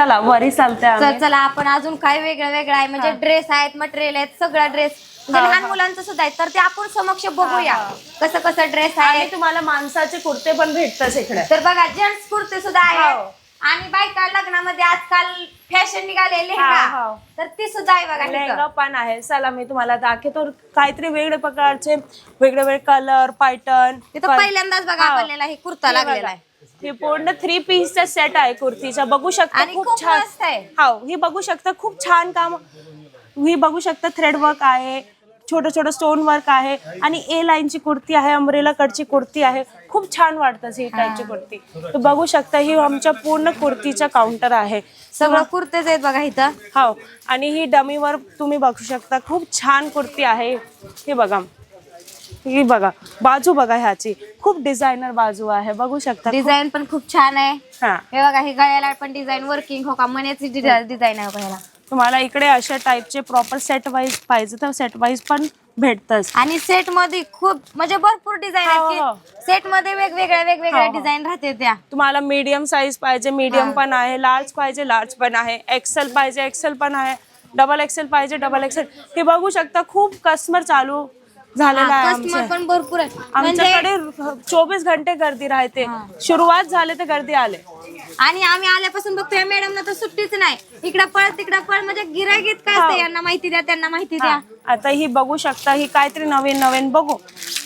चला वरी चालते आम्ही. चला आपण अजून काय वेगळं वेगळं आहे? म्हणजे ड्रेस आहेत मटेरियल आहेत सगळा ड्रेस म्हणजे लहान. मुलांचं सुद्धा आहे तर ते आपण समक्ष बघूया. कसं कसं ड्रेस आणि आहे तुम्हाला माणसाचे कुर्ते पण भेटतात इकडे. तर बघा जेंट्स कुर्ते सुद्धा आहे हो. आणि बायका लग्नामध्ये आजकाल फॅशन निघाले हा, लेहंगा. हो. तर ती सुद्धा आहे बघा लेहंगा तिथं. पण आहे. चला मी तुम्हाला दाखवतो. काहीतरी वेगळे प्रकारचे वेगळे वेगळे कलर पॅटर्न तिथं पहिल्यांदाच बघा हा. आपल्याला हे कुर्ता लागलेला आहे. हे पूर्ण थ्री पीसचा सेट आहे कुर्तीचा. बघू शकता आणि खूप खूप छान मस्त आहे. हो ही बघू शकता खूप छान काम ही बघू शकता थ्रेड वर्क आहे छोटं छोटं स्टोन वर्क आहे आणि ए लाईनची कुर्ती आहे अमरेला कडची कुर्ती आहे. खूप छान वाटतं ही टाईपची कुर्ती. तर बघू शकता ही आमच्या पूर्ण कुर्तीचा काउंटर आहे. सगळं कुर्तेच आहेत बघा इथं. हो आणि ही डमीवर तुम्ही बघू शकता खूप छान कुर्ती आहे. हे बघा. ही बघा बाजू बघा ह्याची. खूप डिझायनर बाजू आहे बघू शकता डिझाईन पण खूप छान आहे. हा. हे बघा हे गळ्याला पण डिझाईन वर्किंग हो का? मण्याची डिझाईन आहे बघा ह्याला तुम्हाला इकडे अशा टाईपचे प्रॉपर सेट वाईज पाहिजे तर सेट वाईज पण भेटतच. आणि सेटमध्ये खूप म्हणजे भरपूर डिझाईन हो, आहेत हो. सेटमध्ये वेगवेगळ्या वेगवेगळ्या हो, हो. डिझाईन राहते त्या. तुम्हाला मीडियम साईज पाहिजे मीडियम हा. पण आहे लार्ज पाहिजे लार्ज पण आहे. एक्सेल पाहिजे एक्सेल पण आहे. डबल एक्सेल पाहिजे डबल एक्सेल हे बघू शकता खूप कस्टमर चालू झालेला आहे कस्टमर आमच्या. पण भरपूर आहे म्हणजे आमच्याकडे चोवीस घंटे गर्दी राहते. सुरुवात झाली तर गर्दी आले. आणि आम्ही आल्यापासून बघतोय मॅडम ना तर सुट्टीच नाही. इकडं पळ तिकडं पळ म्हणजे गिरागीत काय असते. यांना माहिती द्या त्यांना माहिती द्या. हा, आता ही बघू शकता ही काहीतरी नवीन नवीन बघू.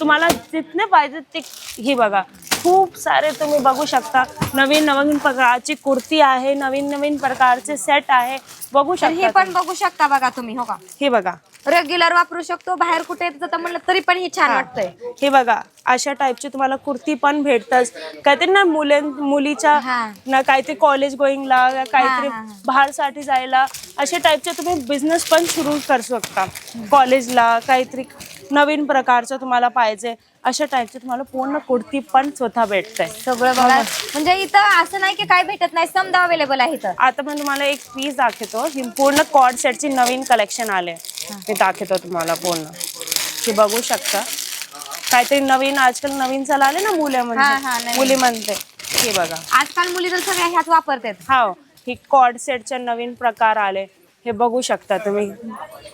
तुम्हाला जितने पाहिजे ते ही बघा. खूप सारे तुम्ही बघू शकता. नवीन नवीन प्रकारची कुर्ती आहे नवीन नवीन प्रकारचे सेट आहे. बघू तर हे शकता पण बघू शकता बघा तुम्ही हो का? हे बघा. रेग्युलर वापरू शकतो बाहेर कुठे जातं म्हणलं तरी पण हे छान. वाटतंय हे बघा अशा टाईपची तुम्हाला कुर्ती पण भेटतच काहीतरी ना मुले मुलीच्या हा. ना काहीतरी कॉलेज गोईंगला काहीतरी हा, हा. बाहेरसाठी जायला अशा टाईपचे तुम्ही बिझनेस पण सुरू करू शकता कॉलेजला काहीतरी नवीन प्रकारचं तुम्हाला पाहिजे अशा टाईपचे तुम्हाला पूर्ण कुर्ती पण स्वतः भेटते सगळं बघा. म्हणजे इथं असं नाही की काय भेटत नाही समजा अवेलेबल आहे इथं. आता मी तुम्हाला एक पीस दाखवतो ही पूर्ण कॉड सेटची नवीन कलेक्शन आले. मी दाखवतो तुम्हाला पूर्ण. हे बघू शकता. काहीतरी नवीन आजकाल नवीन चालू आले ना मुलं हा, हा, म्हणजे. मुली म्हणते हे बघा. आजकाल मुली तर सगळ्या ह्याच वापरतात. हा ही कॉड सेटचे नवीन प्रकार आले. हे बघू शकता तुम्ही.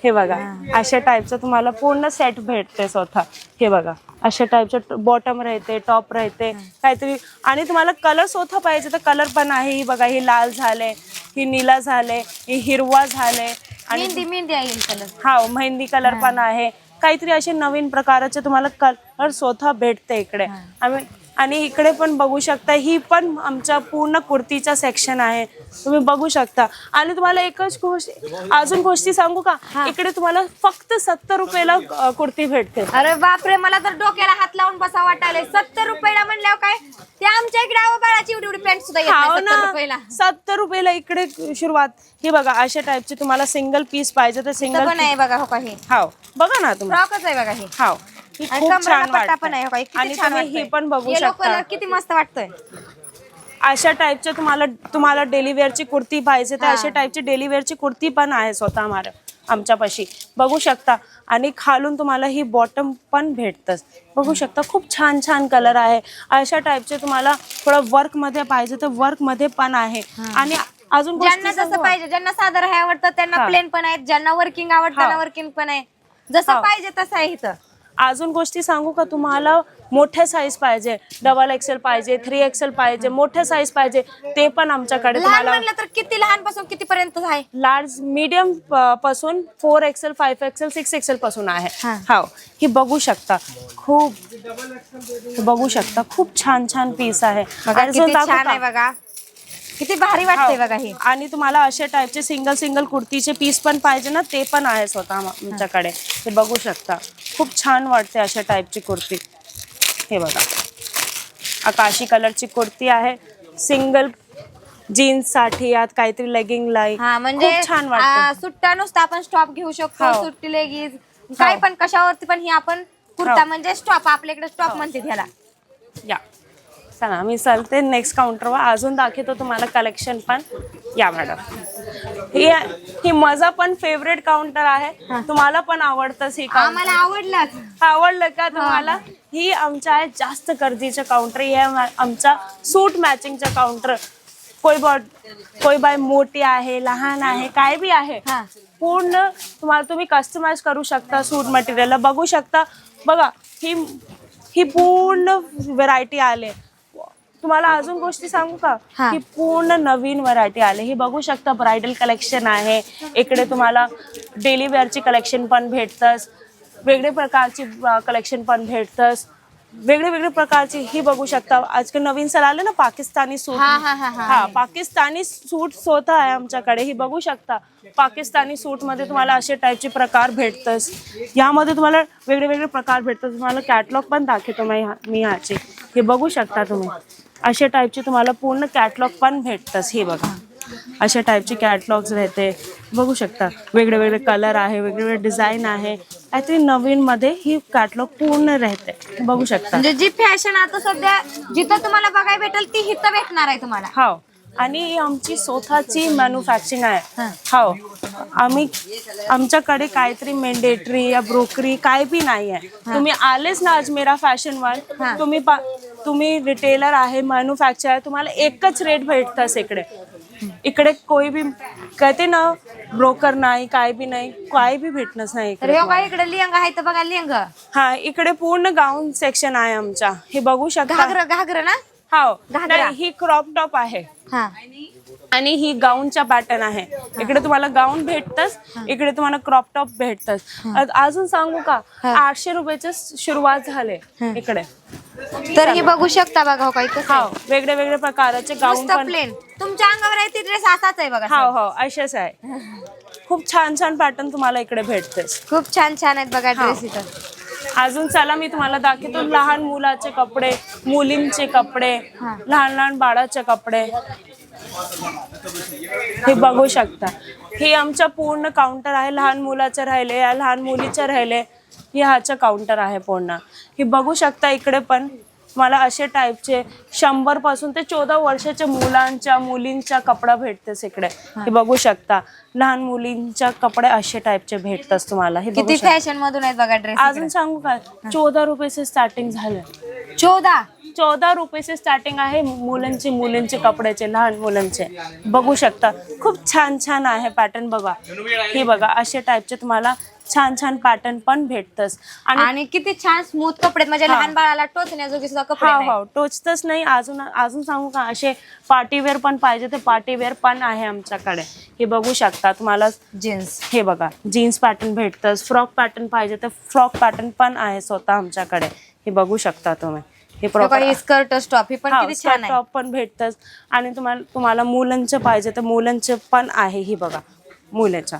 हे बघा अशा टाईपचं तुम्हाला पूर्ण सेट भेटते स्वतः. हे बघा अशा टाईपचं बॉटम राहते टॉप राहते काहीतरी. आणि तुम्हाला कलर स्वतः पाहिजे तर कलर पण आहे. ही बघा ही लाल झाले ही निला झाले ही हिरवा झाले. आणि मेहंदी कलर हा मेहंदी कलर पण आहे. काहीतरी असे नवीन प्रकारचे तुम्हाला कलर स्वतः भेटते इकडे. आम्ही आणि इकडे पण बघू शकता ही पण आमच्या पूर्ण कुर्तीचा सेक्शन आहे. तुम्ही बघू शकता. आणि तुम्हाला एकच गोष्ट अजून गोष्टी सांगू का? इकडे तुम्हाला फक्त सत्तर रुपयाला कुर्ती भेटते. अरे बापरे मला तर डोक्याला हात लावून बसा वाटायला सत्तर रुपयाला म्हणल्यावर काय? ते आमच्या इकडे बाळाची एवढी एवढी पॅन्ट सुद्धा येत हाव नाही सत्तर रुपयाला. ना सत्तर रुपयाला इकडे सुरुवात. ही बघा अशा टाईपची तुम्हाला सिंगल पीस पाहिजे तर इथं सिंगल पण आहे बघा हो का हे? हाव बघा ना तुम्ही. फ्रॉकच आहे बघा हे. हाव. ही आणि खूप कमरेला छान पट्टा पण आहे हो का वाटते हे किती आणि छान तुम्ही ही वाटतंय. पण बघू शकता किती मस्त वाटतोय अशा टाईपच्या तुम्हाला तुम्हाला डेली वेअरची कुर्ती पाहिजे तर हा. अशा टाईपची डेली वेअरची कुर्ती पण आहे स्वतः आम्हाला आमच्यापाशी बघू शकता आणि खालून तुम्हाला ही बॉटम पण भेटतच बघू शकता खूप छान छान कलर आहे अशा टाईपचे तुम्हाला थोडं वर्कमध्ये पाहिजे तर वर्कमध्ये पण आहे आणि अजून गोष्टी ज्यांना जसं सांगू? पाहिजे ज्यांना साधं राहाय आवडतं त्यांना हा. प्लेन पण आहेत ज्यांना वर्किंग आवडतं हा. त्यांना वर्किंग पण आहे जसं हा. पाहिजे तसं आहे इथं अजून गोष्टी सांगू का? तुम्हाला मोठे साईज पाहिजे. डबल एक्सेल पाहिजे थ्री एक्सेल पाहिजे मोठे साईज पाहिजे. ते पण आमच्याकडे लहान तुम्हाला म्हणलं तर किती लहानपासून किती पर्यंत आहे? Large मीडियमपासून four XL five XL six XL पासून आहे. हा. हो ही बघू शकता. खूप बघू शकता. खूप छान छान पीस आहे. बघा अजून किती दाखवू छान का? आहे बघा. किती भारी वाटतंय हो. बघा हे. आणि तुम्हाला अशा टाईपचे सिंगल सिंगल कुर्तीचे पीस पण पाहिजे ना ते पण आहे स्वतः आम- आमच्याकडे. हे बघू शकता. खूप छान वाटते अशा टाईपची कुर्ती. हे बघा. आकाशी कलरची कुर्ती आहे. सिंगल जीन्ससाठी यात काहीतरी लेगिंग लाई म्हणजे छान वाटते सुट्टा नुसता आपण स्टॉप घेऊ शकतो. सुट्टी लेगीज काय पण कशावरती पण ही आपण कुर्ता. म्हणजे स्टॉप आपल्याकडे स्टॉप म्हणते ह्याला या. चला मी चालते नेक्स्ट काउंटरवर अजून दाखवतो तुम्हाला कलेक्शन पण. या मॅडम ही ही माझा पण फेवरेट काउंटर आहे. तुम्हाला पण आवडतंच ही आम्हाला काउंटर आवडलाच. आवडलं का तुम्हाला? ही आमच्या आहे जास्त गर्दीचं काउंटर ही आमचा सूट मॅचिंगचा काउंटर कोई बॉड कोई बाय मोठी आहे लहान आहे काय बी आहे. पूर्ण तुम्हाला तुम्ही कस्टमाइज करू शकता सूट मटेरियलला बघू शकता. बघा ही ही पूर्ण व्हरायटी आले. तुम्हाला अजून गोष्टी सांगू का. ही. पूर्ण नवीन व्हरायटी आले. ही बघू शकता ब्रायडल कलेक्शन आहे. इकडे तुम्हाला डेली वेअरची कलेक्शन पण भेटतंच. वेगळे प्रकारची कलेक्शन पण भेटतंच. वेगळे वेगळे प्रकारची ही बघू शकता. आजकाल नवीन सर आले ना पाकिस्तानी सूट हा हा हा हा. हा पाकिस्तानी सूट स्वतः आहे आमच्याकडे. ही बघू शकता. पाकिस्तानी सूटमध्ये तुम्हाला असे टाईपचे प्रकार भेटतच. यामध्ये तुम्हाला वेगळे वेगळे प्रकार भेटतात. तुम्हाला कॅटलॉग पण दाखवतो मी ह्याचे. हे बघू शकता तुम्ही. असे टाईपचे तुम्हाला पूर्ण कॅटलॉग पण भेटतच. हे बघा. अशा टाईपचे कॅटलॉग्स राहते बघू शकता. वेगळे वेगळे कलर आहे वेगवेगळे डिझाईन आहे. काहीतरी नवीन मध्ये ही कॅटलॉग पूर्ण राहते. बघू शकता. म्हणजे जी फॅशन आता सध्या जिथं तुम्हाला बघायला भेटेल ती हिथं भेटणार आहे तुम्हाला. हो. आणि आमची स्वतःची मॅन्युफॅक्चरिंग आहे. हा. आम्ही आमच्याकडे काहीतरी मेंडेटरी या ब्रोकरी काय बी नाही आहे तुम्ही आलेच ना अजमेरा फॅशन वन हा. तुम्ही तुम्ही रिटेलर आहे मॅन्युफॅक्चर तुम्हाला एकच रेट भेटतस इकडे. इकडे कोई बी कहते ना ब्रोकर नाही काय बी नाही काय बी भेटणंच नाही तर इकडे हे इकडे लिंग आहे तर बघा लिंग हा इकडे पूर्ण गाऊन सेक्शन आहे आमच्या हे बघू शकता. घागर घागर ना? हो घागरा. नाही, ही क्रॉप टॉप आहे. हा. आणि ही गाऊनच्या पॅटर्न आहे. इकडे तुम्हाला गाऊन भेटतच इकडे तुम्हाला क्रॉप टॉप भेटतच. अजून सांगू का? हा. आठशे रुपयाची सुरुवात झाले इकडे. तर ही बघू शकता बघा हो काही कसं हो वेगळे वेगळे प्रकारचे गाऊन पण प्लेन तुमच्या अंगावर आहे ती ड्रेस असाच आहे बघा हो हो असेच आहे. खूप छान छान पॅटर्न तुम्हाला इकडे भेटतेच. खूप छान छान आहेत बघा. ड्रेस इथं. अजून चला मी तुम्हाला दाखवतो लहान मुलाचे कपडे मुलींचे कपडे. लहान लहान बाळाचे कपडे. हे बघू शकता. हे आमचं पूर्ण काउंटर आहे लहान मुलाचं राहिले या लहान मुलीचं राहिले हे ह्याचं काउंटर आहे पूर्ण. हे बघू शकता इकडे पण. मला असे टाईपचे शंभरपासून ते चौदा वर्षाच्या मुलांच्या मुलींच्या कपडा भेटतेस इकडे. हे. बघू शकता. लहान मुलींच्या कपडे असे टाईपचे भेटतात तुम्हाला. हे बघू किती शकता. फॅशन मधून आहेत बघा ड्रेस अजून सांगू का चौदा रुपये स्टार्टिंग झालं. चौदा? चौदा रुपये स्टार्टिंग आहे मुलांचे मुलींचे कपड्याचे लहान मुलांचे. बघू शकता. खूप छान छान आहे पॅटर्न बघा. हे बघा असे टाईपचे तुम्हाला छान छान पॅटर्न पण भेटतच. आणि आणि किती छान स्मूथ कपडे आहेत. माझ्या हा. लहान बाळाला टोचण्याजोगे सुद्धा कपडे हा नाही. हो टोचतच नाही. अजून अजून सांगू का असे पार्टीवेअर पण पाहिजे ते पार्टीवेअर पण आहे आमच्याकडे. हे बघू शकता तुम्हाला जीन्स हे बघा जीन्स पॅटर्न भेटतं फ्रॉक पॅटर्न पाहिजे तर फ्रॉक पॅटर्न पण आहे स्वतः आमच्याकडे. हे बघू शकता तुम्ही. हे प्रॉपर ही स्कर्ट स्टॉप ही पण किती छान आहे. टॉप पण भेटतच. आणि तुम्हाला तुम्हाला मुलांचं पाहिजे तर मुलांचं पण आहे. ही बघा मुलाच्या.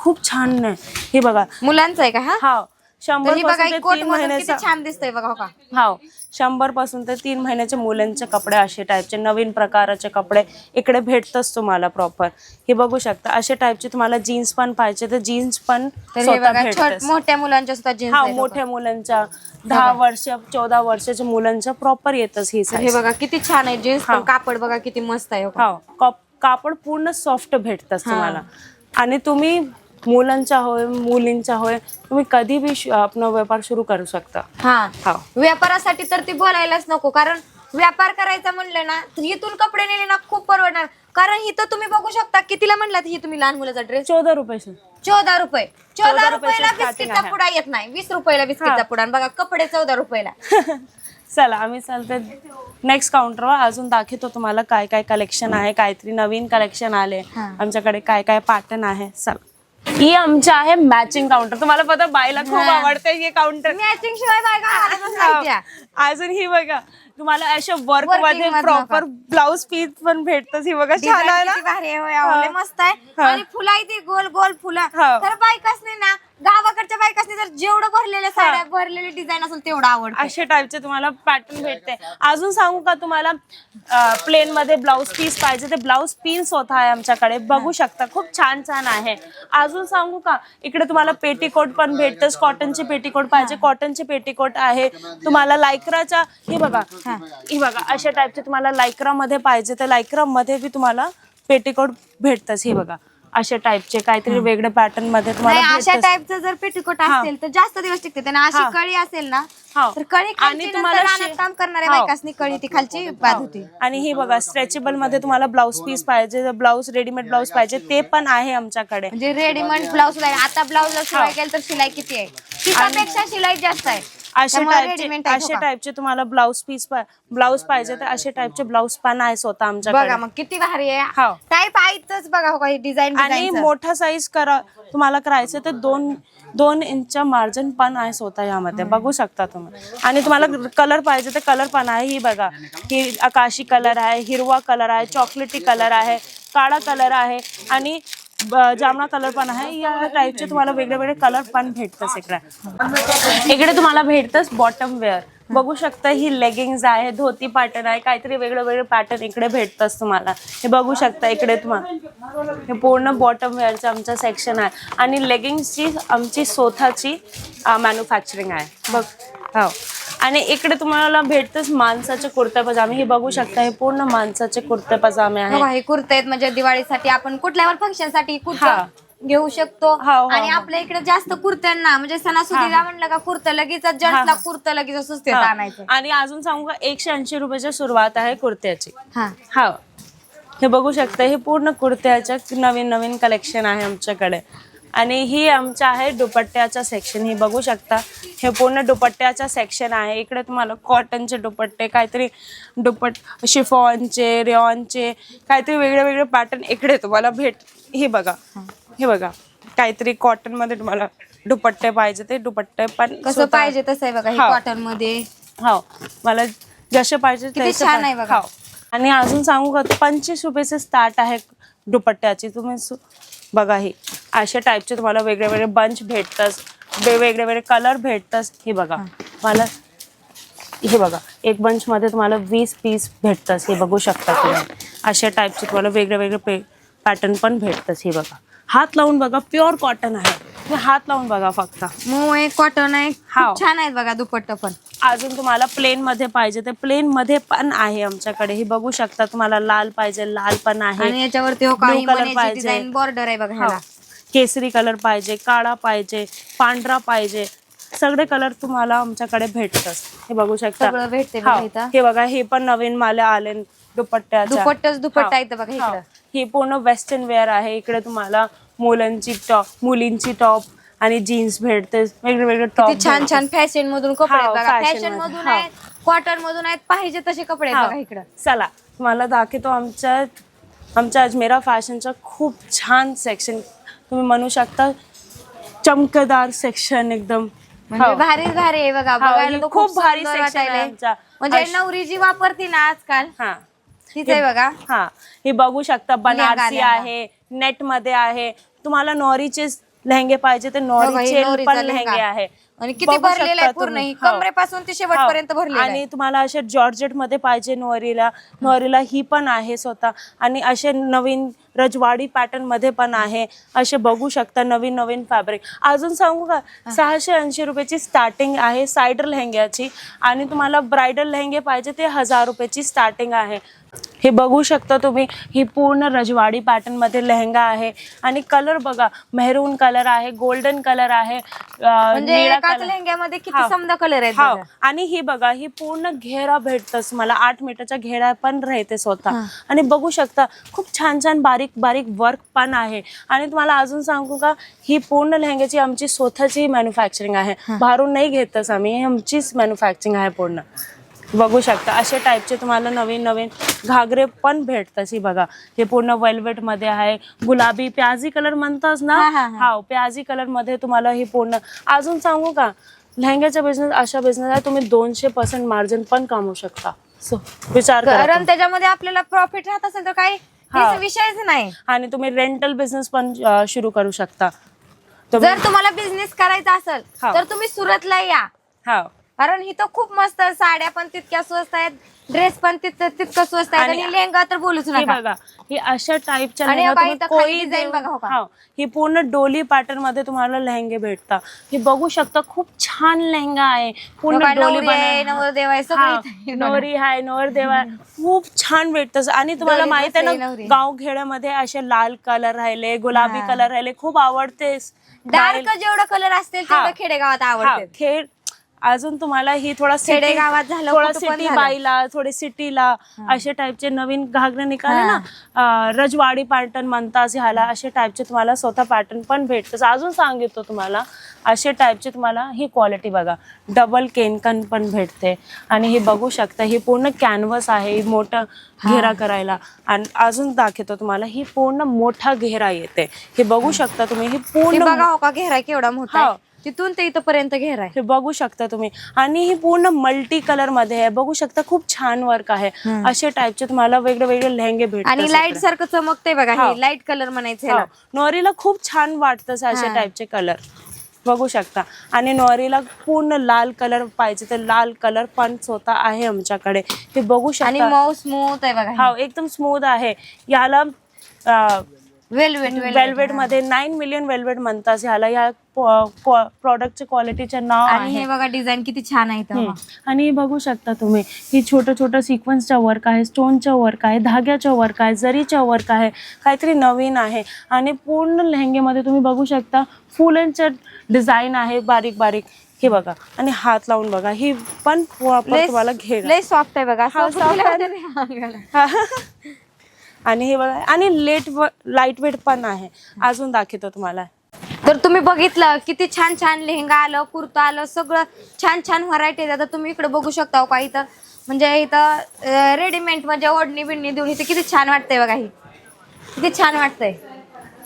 खूप छान आहे. हे बघा. मुलांचं आहे का हा? हा शंभर ही बघा पासून ते कोट तीन मधून किती महिन्याचा छान दिसतंय बघा हो का? हा शंभरपासून ते तीन महिन्याचे मुलांचे कपडे असे टाईपचे नवीन प्रकाराचे कपडे. इकडे भेटतच तुम्हाला प्रॉपर हे बघू शकता. असे टाईपचे तुम्हाला जीन्स पण पाहिजे. तर जीन्स पण तर हे स्वतः बघा छोट भेटतच. मोठ्या मुलांच्या सुद्धा जीन्स हा मोठ्या मुलांच्या दहा वर्ष चौदा वर्षाच्या मुलांच्या प्रॉपर येतच ही हे size. बघा किती छान आहे जीन्स हा. कापड बघा किती मस्त आहे हो का. हा काप- कापड पूर्ण सॉफ्ट भेटतच हा. तुम्हाला. आणि तुम्ही मुलांचा होय मुलींचा होय तुम्ही कधी बी आपला व्यापार सुरू करू शकता. हा. हा. व्यापारासाठी तर ती बोलायलाच नको कारण व्यापार करायचा म्हणलं ना तर इथून कपडे नेले ना खूप परवडणार. कारण इथं तुम्ही बघू शकता कितीला म्हणला ही तुम्ही लहान मुलाचा ड्रेस चौदा रुपये चौदा रुपये. चौदा रुपयाला बिस्किटचा. पुडा येत नाही. वीस रुपयाला बिस्किटचा. पुडा बघा कपडे चौदा रुपयाला. चला आम्ही चालते नेक्स्ट काउंटरवर अजून दाखवतो तुम्हाला काय काय कलेक्शन आहे काहीतरी नवीन कलेक्शन आले. आमच्याकडे काय काय पॅटर्न आहे. चला. ही आमच्या आहे मॅचिंग काउंटर तुम्हाला पता बाईला खूप. आवडते हे काउंटर मॅचिंग शिवाय बायका नाही. अजून ही बघा तुम्हाला अशा वर्कमध्ये प्रॉपर ब्लाउज पीस पण भेटतच ही बघा छान आहे ना. मस्त आहे. आणि फुलं गोल गोल फुलं. तर बायकासनी ना गावाकडच्या बायकासनी जर जेवढं भरलेल्या साड्या भरलेले डिझाईन असेल तेवढं आवडतं. अशा टाईपचे तुम्हाला पॅटर्न भेटते. अजून सांगू का तुम्हाला? प्लेन मध्ये ब्लाऊज पीस पाहिजे ते ब्लाऊज पीस स्वतः आहे आमच्याकडे. बघू शकता खूप छान छान आहे. अजून सांगू का? इकडे तुम्हाला पेटीकोट पण भेटतच कॉटनचे पेटीकोट पाहिजे. कॉटनचे पेटीकोट आहे. तुम्हाला लायक्राच्या हे बघा. हे. बघा अशा टाईपचे तुम्हाला लायक्रा मध्ये पाहिजे. तर लायक्रा मध्ये बी तुम्हाला पेटीकोट भेटतच. हे बघा. अशा टाईपचे काहीतरी वेगळे पॅटर्नमध्ये तुम्हाला नाही अशा भेटतं. टाईपचं जर पेटीकोट हा. असेल तर जास्त दिवस टिकते आणि अशी हा. कळी असेल ना हो. तर कळी आणि तुम्हाला शे- काम करणाऱ्या हो. बायकासनी कळी ती खालची बाद होती आणि ही बघा स्ट्रेचेबलमध्ये तुम्हाला ब्लाऊज पीस पाहिजे ब्लाऊज रेडीमेड ब्लाऊज पाहिजे ते पण आहे आमच्याकडे म्हणजे रेडीमेड ब्लाऊज आता केलं तर शिलाई किती आहे तिच्यापेक्षा शिलाई जास्त आहे अशा त्यामुळे टाईपचे readymade type अशा हो का? टाईपचे तुम्हाला ब्लाऊज पीस ब्लाऊज पाहिजे तर अशा टाईपचे ब्लाऊज पण आहे स्वतः आमच्याकडे. बघा मग किती भारी आहे. हो. टाईप आहेच बघा हो का डिझाईन आणि मोठा साईज करा तुम्हाला करायचं तर दोन दोन इंचचा मार्जिन पण आहे स्वतः यामध्ये. बघू शकता तुम्ही. आणि तुम्हाला कलर पाहिजे तर कलर पण आहे. ही बघा. ही आकाशी कलर आहे हिरवा कलर आहे चॉकलेटी कलर आहे काळा कलर आहे. आणि जांभळा कलर पण आहे. या टाईपचे तुम्हाला वेगळे वेगळे कलर पण भेटतच इकडे. इकडे तुम्हाला भेटतच बॉटम वेअर बघू शकता ही लेगिंग्स आहे धोती पॅटर्न आहे काहीतरी वेगळं वेगळं पॅटर्न इकडे भेटतच तुम्हाला. हे बघू शकता इकडे तुम्हाला हे पूर्ण बॉटम वेअरचं आमचं सेक्शन आहे. आणि लेगिंग्सची आमची स्वतःची मॅन्युफॅक्चरिंग आहे. बघ हो. आणि इकडे तुम्हाला भेटतच माणसाचे कुर्ते पजामे. हे बघू शकता हे पूर्ण माणसाचे कुर्ते पजामे आहे हे कुर्ते आहेत म्हणजे दिवाळीसाठी आपण कुठल्या फंक्शनसाठी. कुर्ता घेऊ शकतो. हो, हो, आणि हो. आपल्या इकडे जास्त कुर्त्यांना म्हणजे सणासुदीला म्हणलं का कुर्ता लगेच जर्सला कुर्ता लगेच सुस्तेत हा. आणायचं. आणि अजून सांगू का एकशे ऐंशी रुपयाची सुरुवात आहे कुर्त्याची. हा. हा. हे बघू शकता हे पूर्ण कुर्त्याचं नवीन नवीन कलेक्शन आहे आमच्याकडे. आणि ही आमचं आहे दुपट्ट्याचं सेक्शन ही बघू शकता. हे पूर्ण दुपट्ट्याचं सेक्शन आहे. इकडे तुम्हाला कॉटनचे दुपट्टे काहीतरी दुपट शिफॉनचे रेऑनचे काहीतरी वेगळे वेगळे पॅटर्न इकडे तुम्हाला भेट हे बघा. हे बघा. काहीतरी कॉटनमध्ये तुम्हाला दुपट्टे पाहिजे. ते दुपट्टे पण कसं पाहिजे तसं आहे बघा. कॉटनमध्ये. हो मला जसे पाहिजे छान आहे बघा. आणि अजून सांगू का पंचवीस रुपयाचे स्टार्ट आहे दुपट्ट्याची. तुम्ही बघा हे. अशा टाईपचे तुम्हाला वेगळे वेगळे बंच भेटतस वेगळे वेगळे कलर भेटतस हे बघा. मला हे बघा. एक बंच मध्ये तुम्हाला वीस पीस भेटतस हे बघू शकता तुम्ही. अशा टाईपचे तुम्हाला वेगळे वेगळे पे पॅटर्न पण भेटतस हे बघा. हात लावून बघा. प्युअर कॉटन आहे. तुम्ही हात लावून बघा फक्त. आहे कॉटन आहे. खूप छान आहेत बघा दुपट्टा पण. अजून तुम्हाला प्लेन मध्ये पाहिजे तर प्लेन मध्ये पण आहे आमच्याकडे हे बघू शकता तुम्हाला लाल पाहिजे लाल पण आहे याच्यावरती हो Blue काही color मण्याची पाहिजे. डिझाईन बॉर्डर आहे बघा हो. ह्याला केसरी कलर पाहिजे काळा पाहिजे पांढरा पाहिजे सगळे कलर तुम्हाला आमच्याकडे भेटतच हे बघू शकता सगळं भेटते बघा हो. इथं. हे बघा हे पण नवीन माले आले दुपट्ट्याच्या दुपट्टाच दुपट्टा. येतं बघा. इकडं हे पूर्ण वेस्टर्न वेअर आहे इकडे तुम्हाला मुलांची टॉप मुलींची टॉप आणि जीन्स भेटते वेगळे वेगळे टॉप किती छान छान फॅशन मधून कपडे आहेत बघा fashion फॅशन. मधून. आहेत कॉटन मधून आहेत पाहिजे तसे कपडे आहेत बघा. इकडं चला तुम्हाला दाखवतो आमच्या आमच्या अजमेरा फॅशनचं खूप छान सेक्शन तुम्ही म्हणू शकता चमकदार सेक्शन एकदम म्हणजे. भारी भारी आहे बघा बघायला हे तर खूप भारी सुंदर section आहे वाटायलंय. आमचा. म्हणजे अश- नवरी जी वापरते ना आजकाल हा तिथे बघा हा हे बघू शकता बनारसी लेहंगा. आहे नेटमध्ये आहे तुम्हाला नॉरीचे लेहंगे पाहिजे हे नॉरीचे पण लेहंगा. आहे आणि किती बघू भरलेलं शकता आहे पूर्ण तुम्ही. ही हो. कमरेपासून ते शेवटपर्यंत हो. भरलेलं आणि तुम्हाला अशा जॉर्जेटमध्ये पाहिजे नोरीला नोरीला ही पण आहे स्वतः आणि असे नवीन रजवाडी पॅटर्नमध्ये पण आहे. असे बघू शकता नवीन नवीन फॅब्रिक अजून सांगू का? सहाशे ऐंशी रुपयाची स्टार्टिंग आहे सायडर लेहंग्याची. आणि तुम्हाला ब्रायडल लेहंगे पाहिजे ते हजार रुपयाची स्टार्टिंग आहे. हे बघू शकता तुम्ही ही पूर्ण रजवाडी पॅटर्नमध्ये लेहंगा आहे. आणि कलर बघा मेहरून कलर आहे गोल्डन कलर आहे अं, म्हणजे निळा एकाच color. लेहंग्यामध्ये किती हा. समजा कलर आहेत बघा. आणि ही बघा ही पूर्ण घेरा भेटतस मला. आठ मीटरचा घेरा पण राहते स्वतः. आणि बघू शकता खूप छान छान बारीक बारीक वर्क पण आहे. आणि तुम्हाला अजून सांगू का ही पूर्ण लेहंग्याची आमची स्वतःची मॅन्युफॅक्चरिंग आहे. बाहेरून नाही घेतच आम्ही आमचीच मॅन्युफॅक्चरिंग आहे पूर्ण. बघू शकता अशा टाईपचे तुम्हाला नवीन नवीन घागरे पण भेटतात ही बघा. हे पूर्ण वेल्वेटमध्ये आहे. गुलाबी प्याजी कलर म्हणतात ना? हा, प्याजी कलरमध्ये तुम्हाला हे पूर्ण. अजून सांगू का लेहंग्याचा बिझनेस अशा बिझनेस आहे तुम्ही दोनशे पर्सेंट मार्जिन पण कमवू शकता. सो विचार करा कारण. त्याच्यामध्ये आपल्याला प्रॉफिट राहत असेल तर काही हा. विषयच नाही आणि तुम्ही रेंटल बिझनेस पण सुरू करू शकता तुम्ही जर तुम्हाला बिझनेस करायचा असेल हा. तर तुम्ही सुरतला या हा कारण इथं खूप मस्त साड्या पण तितक्या स्वस्त आहेत ड्रेस पण तितकं तितकं स्वस्त आहेत आणि- आणि लेहंगा तर बोलूच हे नका बघा ही अशा टाईपच्या आणि लेहंगा बघा तुम्ही इथं खाली कोळी design देऊन- बघा हो का? हा, ही पूर्ण डोली पॅटर्नमध्ये तुम्हाला लेहंगे भेटतात हे बघू शकता खूप छान लेहंगा आहे पूर्ण डोली नवरी आहे, नवरदेव आहे, सगळं इथं आहे बघा. नवरी आहे नवरदेव आहे खूप छान भेटतं आणि तुम्हाला डोली माहीत आहे ना नवरी. गावखेड्यामध्ये असे लाल कलर राहिले गुलाबी हा. कलर राहिले खूप आवडते डार्क जेवढं कलर असतील हा. तेवढं खेडेगावात हा, आवडते खेळ अजून तुम्हाला ही थोडा city- खेडेगावात झालं, थोडा सिटी. बाईला थोडे सिटीला असे टाईपचे नवीन घागरे निघाले ना रजवाडी पॅटर्न म्हणतात ह्याला असे टाईपचे तुम्हाला स्वतः पॅटर्न पण भेटतं. अजून सांगितलं तुम्हाला असे टाईपचे तुम्हाला ही क्वालिटी बघा. डबल केनकन पण भेटते. आणि हे बघू शकता ही पूर्ण कॅनव्हस आहे मोठं घेरा करायला. आणि अजून दाखवतो तुम्हाला ही पूर्ण मोठा घेरा येते. हे बघू शकता तुम्ही ही पूर्ण बघा हो का घेरा केवढा मोठा. तिथून ते इथपर्यंत घेरा आहे हे बघू शकता तुम्ही. आणि ही पूर्ण मल्टी कलरमध्ये आहे. बघू शकता खूप छान वर्क आहे. असे टाईपचे तुम्हाला वेगळे वेगळे लेहंगे भेटतात आणि लाइट सारखं चमकते बघा हा. लाइट कलर म्हणायचं. नोरीला खूप छान वाटतं असे. टाईपचे कलर बघू शकता. आणि नोरीला पूर्ण लाल कलर पाहिजे तर लाल कलर पण स्वतः आहे आमच्याकडे. हे बघू आणि शकता. मऊ स्मूथ आहे बघा. हा एकदम स्मूथ आहे. याला वेलवेट वेल्वेटमध्ये नाईन मिलियन वेल्वेट म्हणतात ह्याला. या प्रॉडक्टच्या क्वालिटीचं नाव आणि हे बघा डिझाईन किती छान आहे. आणि हे बघू शकता तुम्ही ही छोटं छोटं सिक्वन्सचं वर्क आहे स्टोनचं वर्क आहे धाग्याचं वर्क आहे जरीचं वर्क आहे काहीतरी नवीन आहे. आणि पूर्ण लेहंगेमध्ये तुम्ही बघू शकता फुलांचं डिझाईन आहे बारीक बारीक. हे बघा. आणि हात लावून बघा ही पण तुम्हाला घे सॉफ्ट आहे बघा. आणि हे बघा आणि लेट लाइट वेट पण आहे. अजून दाखवतो तुम्हाला. तर तुम्ही बघितलं किती छान छान लेहंगा आलं कुर्ता आलं सगळं छान छान व्हरायटी आता तुम्ही इकडे बघू शकता हो का इथं म्हणजे इथं रेडीमेड म्हणजे ओढणी बिडणी देऊन इथे किती छान वाटतंय बघा ही. किती छान वाटतंय.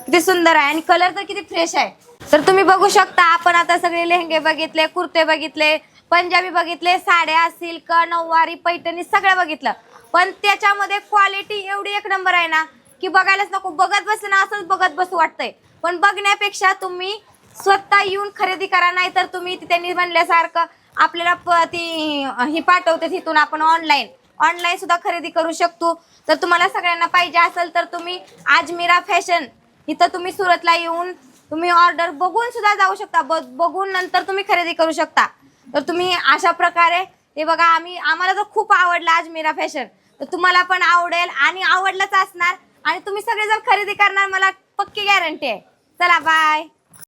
किती सुंदर आहे. आणि कलर तर किती फ्रेश आहे. तर तुम्ही बघू शकता आपण आता सगळे लेहंगे बघितले कुर्ते बघितले पंजाबी बघितले साड्या सिल्क नऊवारी पैठणी सगळं बघितलं. पण त्याच्यामध्ये क्वालिटी एवढी एक नंबर आहे ना की बघायलाच नको. बघत बस ना असंच बघत बसू वाटतंय. पण बघण्यापेक्षा तुम्ही स्वतः येऊन खरेदी करा नाही तर तुम्ही तिथे त्यांनी म्हणल्यासारखं आपल्याला प- ती ही पाठवते तिथून आपण ऑनलाईन ऑनलाईन सुद्धा खरेदी करू शकतो. तर तुम्हाला सगळ्यांना पाहिजे असेल तर तुम्ही आजमिरा फॅशन इथं तुम्ही सुरतला येऊन तुम्ही ऑर्डर बघून सुद्धा जाऊ शकता. बघून नंतर तुम्ही खरेदी करू शकता. तर तुम्ही अशा प्रकारे हे बघा आम्ही आम्हाला तर खूप आवडलं आजमिरा फॅशन. तर तुम्हाला पण आवडेल आणि आवडलंच असणार. आणि तुम्ही सगळेजण खरेदी करणार मला पक्की गॅरंटी आहे. चला बाय